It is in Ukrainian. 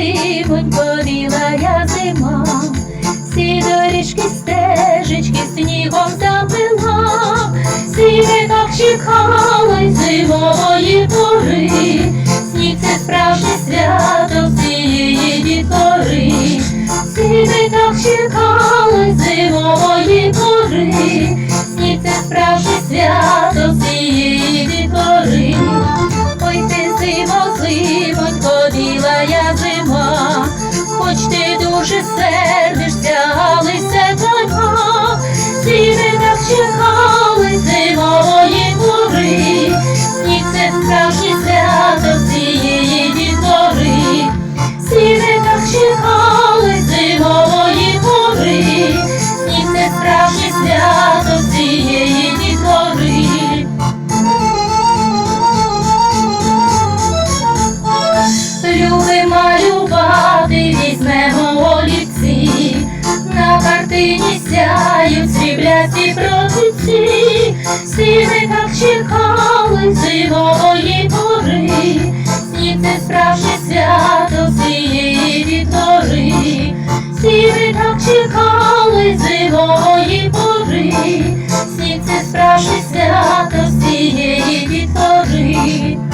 лимонь поліла я зима, всі доріжки, стежечки снігом запила, сіни так чекала й зимової пори, сніг це справжнє свято всієї дітвори, сіни так чекала. свято цієї дітвори. Люби малювати візьмемо олівці, на картині сяють сріблясті протиці, Стіни так чекали зимової пори, сніг це справжнє свято всієї вітвори, Стіни так чекали. свято всієї підходи.